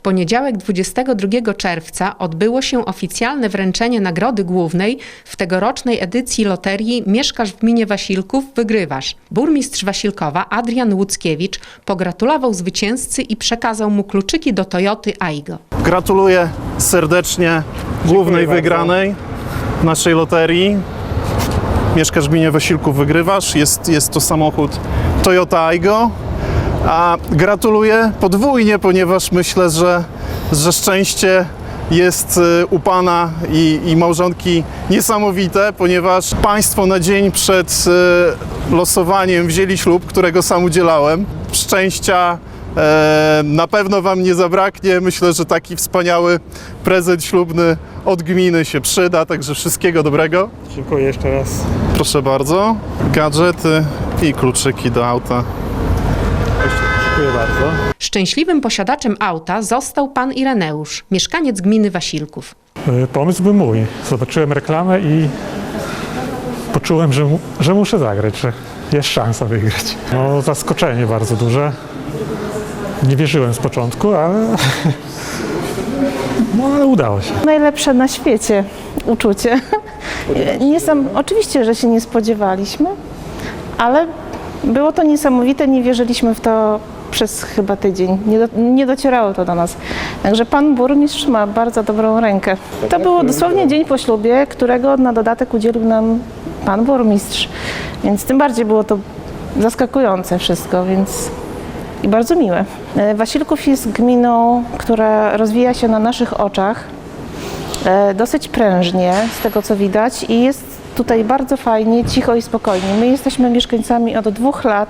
W poniedziałek 22 czerwca odbyło się oficjalne wręczenie nagrody głównej w tegorocznej edycji loterii Mieszkasz w gminie Wasilków, wygrywasz. Burmistrz Wasilkowa Adrian Łuckiewicz pogratulował zwycięzcy i przekazał mu kluczyki do Toyoty Aigo. Gratuluję serdecznie głównej wygranej naszej loterii. Mieszkasz w gminie Wasilków, wygrywasz. Jest, jest to samochód Toyota Aygo. A gratuluję podwójnie, ponieważ myślę, że, że szczęście jest y, u Pana i, i małżonki niesamowite, ponieważ Państwo na dzień przed y, losowaniem wzięli ślub, którego sam udzielałem. Szczęścia e, na pewno Wam nie zabraknie. Myślę, że taki wspaniały prezent ślubny od gminy się przyda, także wszystkiego dobrego. Dziękuję jeszcze raz. Proszę bardzo, gadżety i kluczyki do auta. Dziękuję bardzo. Szczęśliwym posiadaczem auta został pan Ireneusz, mieszkaniec gminy Wasilków. Y, Pomysł był mój. Zobaczyłem reklamę i poczułem, że, mu- że muszę zagrać, że jest szansa wygrać. No, zaskoczenie bardzo duże. Nie wierzyłem z początku, ale, no, ale udało się. najlepsze na świecie uczucie. Nie sam, oczywiście, że się nie spodziewaliśmy, ale było to niesamowite, nie wierzyliśmy w to przez chyba tydzień. Nie, do, nie docierało to do nas. Także pan burmistrz ma bardzo dobrą rękę. To było dosłownie dzień po ślubie, którego na dodatek udzielił nam pan burmistrz. Więc tym bardziej było to zaskakujące wszystko, więc i bardzo miłe. E, Wasilków jest gminą, która rozwija się na naszych oczach e, dosyć prężnie, z tego co widać, i jest tutaj bardzo fajnie, cicho i spokojnie. My jesteśmy mieszkańcami od dwóch lat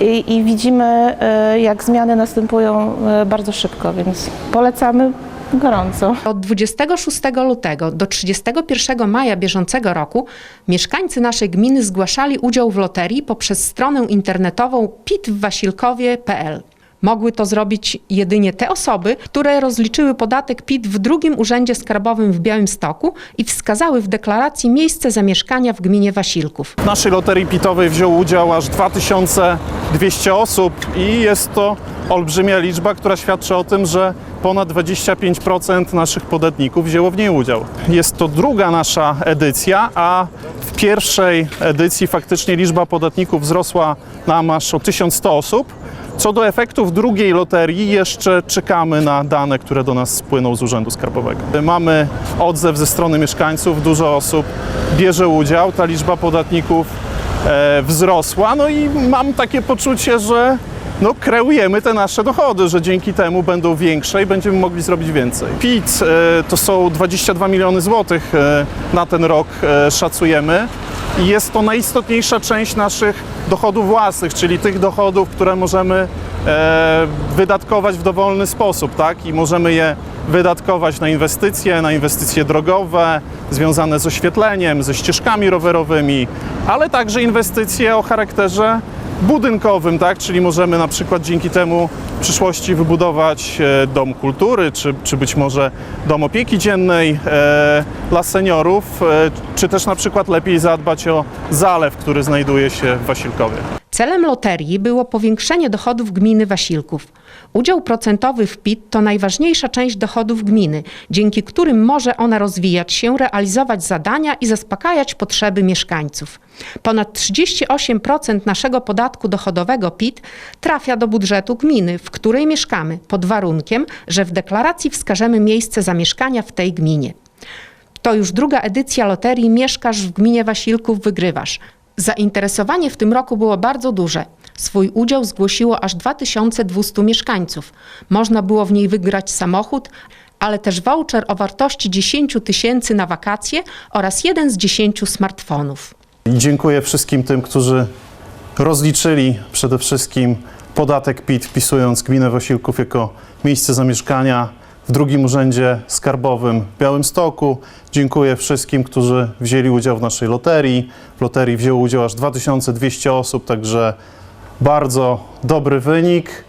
i, i widzimy, e, jak zmiany następują e, bardzo szybko, więc polecamy gorąco. Od 26 lutego do 31 maja bieżącego roku mieszkańcy naszej gminy zgłaszali udział w loterii poprzez stronę internetową pitwwasilkowie.pl. Mogły to zrobić jedynie te osoby, które rozliczyły podatek PIT w drugim urzędzie skarbowym w Białymstoku i wskazały w deklaracji miejsce zamieszkania w gminie Wasilków. W naszej loterii pitowej wziął udział aż 2200 osób i jest to olbrzymia liczba, która świadczy o tym, że ponad 25% naszych podatników wzięło w niej udział. Jest to druga nasza edycja, a w pierwszej edycji faktycznie liczba podatników wzrosła nam aż o 1100 osób. Co do efektów drugiej loterii, jeszcze czekamy na dane, które do nas spłyną z Urzędu Skarbowego. Mamy odzew ze strony mieszkańców, dużo osób bierze udział, ta liczba podatników wzrosła, no i mam takie poczucie, że no, kreujemy te nasze dochody, że dzięki temu będą większe i będziemy mogli zrobić więcej. PIT e, to są 22 miliony złotych e, na ten rok e, szacujemy i jest to najistotniejsza część naszych dochodów własnych, czyli tych dochodów, które możemy e, wydatkować w dowolny sposób, tak? I możemy je wydatkować na inwestycje, na inwestycje drogowe, związane z oświetleniem, ze ścieżkami rowerowymi, ale także inwestycje o charakterze budynkowym, tak? Czyli możemy na przykład dzięki temu w przyszłości wybudować e, dom kultury, czy, czy być może dom opieki dziennej e, dla seniorów, e, czy też na przykład lepiej zadbać o zalew, który znajduje się w Wasilkowie. Celem loterii było powiększenie dochodów gminy Wasilków. Udział procentowy w PIT to najważniejsza część dochodów gminy, dzięki którym może ona rozwijać się, realizować zadania i zaspokajać potrzeby mieszkańców. Ponad 38% naszego podatku dochodowego PIT trafia do budżetu gminy, w której mieszkamy, pod warunkiem, że w deklaracji wskażemy miejsce zamieszkania w tej gminie. To już druga edycja loterii Mieszkasz w gminie Wasilków Wygrywasz. Zainteresowanie w tym roku było bardzo duże. Swój udział zgłosiło aż 2200 mieszkańców. Można było w niej wygrać samochód, ale też voucher o wartości 10 tysięcy na wakacje oraz jeden z 10 smartfonów. Dziękuję wszystkim tym, którzy rozliczyli przede wszystkim podatek PIT, wpisując gminę Wasilków jako miejsce zamieszkania w drugim urzędzie skarbowym w Białymstoku. Dziękuję wszystkim, którzy wzięli udział w naszej loterii. W loterii wzięło udział aż 2200 osób, także bardzo dobry wynik.